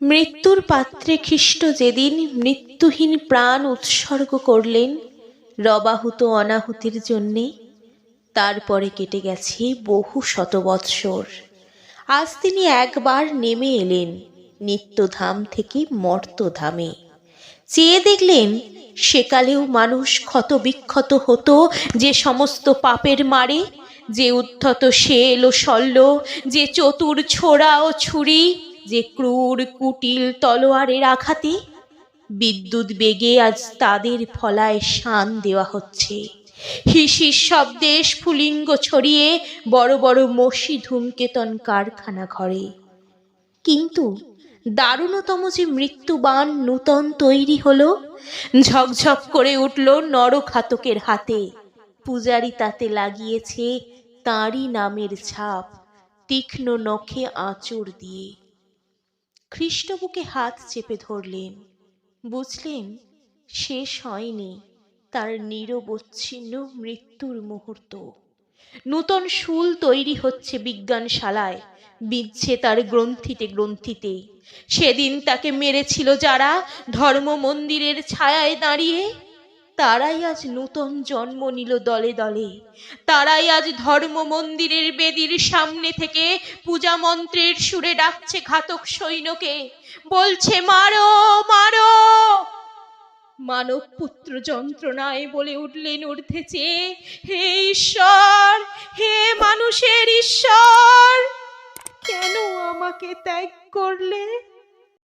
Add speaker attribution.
Speaker 1: মৃত্যুর পাত্রে খ্রিস্ট যেদিন মৃত্যুহীন প্রাণ উৎসর্গ করলেন রবাহুত অনাহুতির জন্যে, তারপরে কেটে গেছে বহু শত বৎসর। আজ তিনি একবার নেমে এলেন, নিত্যধাম থেকে মর্তধামে। চেয়ে দেখলেন, সেকালেও মানুষ ক্ষত বিক্ষত হতো, যে সমস্ত পাপের মারে, যে উদ্ধত শেল ও শল্য, যে চতুর ছোড়া ও ছুরি যে ক্রূর কুটিল তলোয়ারের আঘাতে বিদ্যুৎ বেগে আজ তাদের ফলায় শান দেওয়া হচ্ছে। হিসির শব্দে স্ফুলিঙ্গ ছড়িয়ে বড় বড় মসি ধূমকেতন কারখানা ঘরে। কিন্তু দারুণতম যে মৃত্যুবান নূতন তৈরি হলো, ঝকঝক করে উঠল নরখাতকের হাতে। পূজারি তাতে লাগিয়েছে তাঁরই নামের ছাপ, তীক্ষ্ণ নখে আঁচড় দিয়ে। খ্রিস্ট বুকে হাত চেপে ধরলেন। বুঝলেন, শেষ হয়নি তার নিরবচ্ছিন্ন মৃত্যুর মুহূর্ত। নূতন শুল তৈরি হচ্ছে বিজ্ঞানশালায় বিচ্ছে তার গ্রন্থিতে গ্রন্থিতে। সেদিন তাকে মেরেছিল যারা ধর্ম মন্দিরের ছায়ায় দাঁড়িয়ে তারাই আজ নূতন জন্ম নিল দলে দলে। তারাই আজ ধর্ম মন্দিরের বেদির সামনে থেকে পূজা মন্ত্রের সুরে ডাকছে ঘাতক সৈন্যকে। বলছে, মারো মারো! মানব পুত্র যন্ত্রণায় বলে উঠলেন ঊর্ধ্বে চেয়ে হে ঈশ্বর, হে মানুষের ঈশ্বর! কেন আমাকে ত্যাগ করলে?